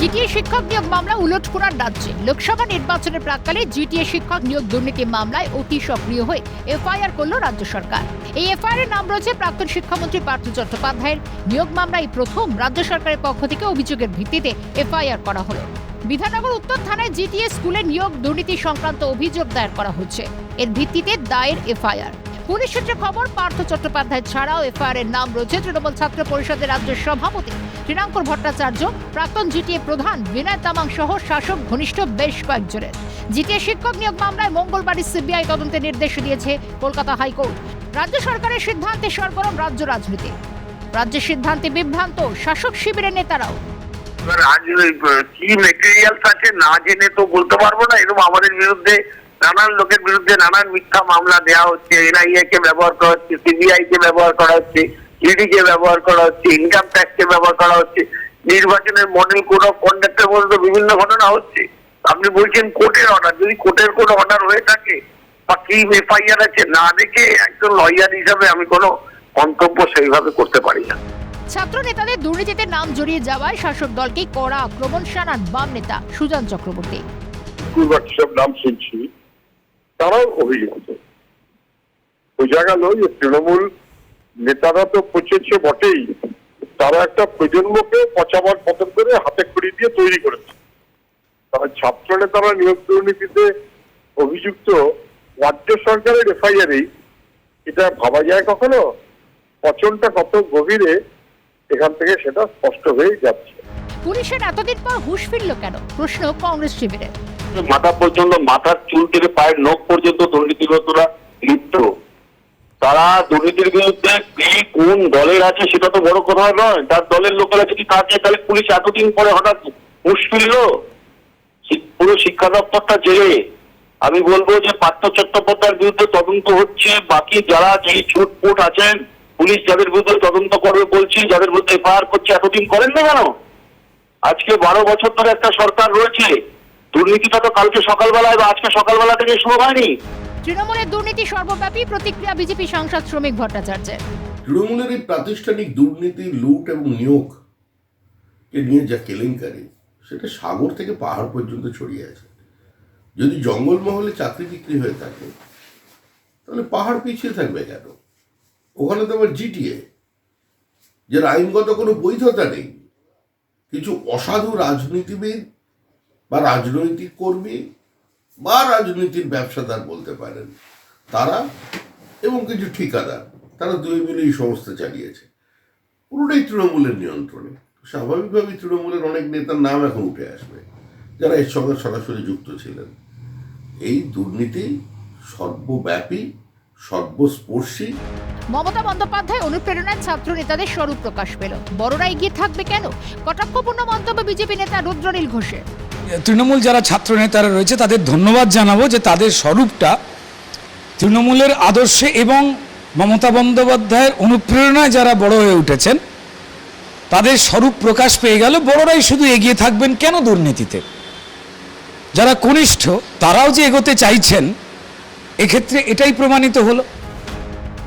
GTA শিক্ষক নিয়োগ মামলা উলটপুরার রাজ্যে। লোকসভা নির্বাচনের প্রাককালে জিটিএ শিক্ষক নিয়োগ দুর্নীতি মামলায় অতি সক্রিয় হয়ে এফআইআর করল রাজ্য সরকার। এই এফআইআর এর নাম রয়েছে প্রাক্তন শিক্ষামন্ত্রী পার্থ চট্টোপাধ্যায়ের। নিয়োগ মামলায় প্রথম রাজ্য সরকারের পক্ষ থেকে অভিযোগের ভিত্তিতে এফআইআর করা হলো। বিধাননগর উত্তর থানায় জিটিএ স্কুলে নিয়োগ দুর্নীতি সংক্রান্ত অভিযোগ দায়ের করা হচ্ছে। এর ভিত্তিতে দায়ের এফআইআর। পুলিশ সূত্রে খবর, পার্থ চট্টোপাধ্যায় ছাড়াও এফআইআর এর নাম রয়েছে। তৃণমূল ছাত্র পরিষদের রাজ্য সভাপতি শ্রীরাঙ্কর ভট্টাচার্য, প্রাক্তন জিটিএ প্রধান বিনয় তামাং সহ শাসক ঘনিষ্ঠ বেশ কয়েকজনের। জিটিএ শিক্ষক নিয়োগ মামলায় সিবিআই তদন্তের নির্দেশ দিয়েছে কলকাতা হাইকোর্ট। রাজ্য সরকারের সিদ্ধান্তে সরগরম রাজ্য রাজনীতি। রাজ্যের সিদ্ধান্তে বিভ্রান্ত শাসক শিবিরের নেতারাও। কি না জেনে তো বলতে পারব না। এরকম আমাদের বিরুদ্ধে নানান লোকের বিরুদ্ধে নানান মিথ্যা মামলা দেওয়া হচ্ছে এনআইএ কে ব্যবহার করা হচ্ছে সিবিআই কে ব্যবহার করা হচ্ছে ইডি কে ব্যবহার করা হচ্ছে ইনকাম ট্যাক্স কে ব্যবহার করা হচ্ছে নির্বাচনের মডেল কোড অফ কন্ডাক্টের মধ্যে বিভিন্ন ঘটনা হচ্ছে। আপনি বলছেন কোর্টের অর্ডার যদি কোর্টের কোনো অর্ডার হয়ে থাকে বা কি এফআইআর আছে না দেখে একজন লয়ার হিসাবে আমি কোনো মন্তব্য সেইভাবে করতে পারি না। ছাত্র নেতাদের দুর্নীতিতে নাম জড়িয়ে যাওয়ায় শাসক দলকে কড়া আক্রমণ শানান বাম নেতা সুজান চক্রবর্তী। সব নাম শুনছি। তারাও অভিযুক্ত। বোঝা গেল যে তৃণমূল নেতারা তো পচেছে বটেই। তারা একটা প্রজন্মকে পচাবার পতন করে হাতে খড়ি দিয়ে তৈরি করেছে। তারা ছাত্র নেতারা নিয়োগ দুর্নীতিতে অভিযুক্ত। রাজ্য সরকারের এফআইআরই এটা ভাবা যায় কখনো? পচনটা কত গভীরে এখান থেকে সেটা স্পষ্ট হয়ে যাচ্ছে। পুলিশের এতদিন পর হুঁশ ফিরল কেন? প্রশ্ন কংগ্রেস শিবিরের মাথা পর্যন্ত মাথার চুল থেকে পায়ের নখ পর্যন্ত দুর্নীতিগ্রস্তরা লিপ্ত। তারা দুর্নীতির বিরুদ্ধে কে কোন দলের আছে সেটা তো বড় কথা নয়। তার দলের লোকেরা যদি থাকে তাহলে পুলিশ এতদিন পরে হঠাৎ হুঁশ ফিরল? পুরো শিক্ষা দপ্তরটা জেলে। আমি বলব যে পার্থ চট্টোপাধ্যায়ের বিরুদ্ধে তদন্ত হচ্ছে। বাকি যারা যেই ছুটপুট আছেন পুলিশ যাদের বিরুদ্ধে তদন্ত করবে বলছি যাদের এফআইআর করছে এতদিন করেন না কেন? আজকে বারো বছর ধরে একটা সরকার রয়েছে। দুর্নীতিটা তো কালকে সকালবেলায় বা আজকে সকালবেলা থেকে শুরু হয়নি। তৃণমূলের দুর্নীতি সর্বব্যাপী প্রতিক্রিয়া বিজেপি সাংসদ শ্রমিক ভট্টাচার্যের। তৃণমূলের এই প্রাতিষ্ঠানিক দুর্নীতি লুট এবং নিয়োগ কে নিয়ে যা কেলেঙ্কারি সেটা সাগর থেকে পাহাড় পর্যন্ত ছড়িয়ে আছে। যদি জঙ্গলমহলে চাকরি বিক্রি হয়ে থাকে তাহলে পাহাড় পিছিয়ে থাকবে কেন? ওখানে তো আবার জিটিএ যার আইনগত কোনো বৈধতা নেই। কিছু অসাধু রাজনীতিবিদ বা রাজনৈতিক কর্মী বা রাজনীতির ব্যবসাদার বলতে পারেন, তারা এবং কিছু ঠিকাদার, তারা দুই মিলে এই সংস্থা চালিয়েছে। পুরোটাই তৃণমূলের নিয়ন্ত্রণে। স্বাভাবিকভাবেই তৃণমূলের অনেক নেতার নাম এখন উঠে আসবে, যারা এর সঙ্গে সরাসরি যুক্ত ছিলেন। এই দুর্নীতি সর্বব্যাপী সর্বস্পর্শী। মমতা বন্দ্যোপাধ্যায় অনুপ্রেরণায় ছাত্র নেতাদের স্বরূপ প্রকাশ পেল। বড়রা এগিয়ে থাকবে কেন? কটাক্ষপূর্ণ মন্তব্য বিজেপি নেতা রুদ্রনীল ঘোষের। তৃণমূল যারা ছাত্র নেতারা রয়েছে তাদের ধন্যবাদ জানাব যে তাদের স্বরূপটা তৃণমূলের আদর্শে এবং মমতা বন্দ্যোপাধ্যায়ের অনুপ্রেরণায় যারা বড় হয়ে উঠেছেন তাদের স্বরূপ প্রকাশ পেয়ে গেল। বড়রাই শুধু এগিয়ে থাকবেন কেন দুর্নীতিতে? যারা কনিষ্ঠ তারাও যে এগোতে চাইছেন এক্ষেত্রে এটাই প্রমাণিত হলো।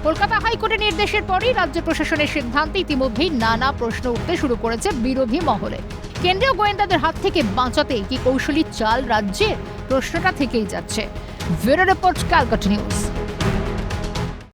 কলকাতা হাইকোর্টের নির্দেশের পরই রাজ্য প্রশাসনের সিদ্ধান্তে ইতিমধ্যেই নানা প্রশ্ন উঠতে শুরু করেছে বিরোধী মহলে। কেন্দ্রীয় গোয়েন্দাদের হাত থেকে বাঁচাতে কি কৌশলী চাল রাজ্যের প্রশ্নটা থেকেই যাচ্ছে। Bureau report, Calcutta news.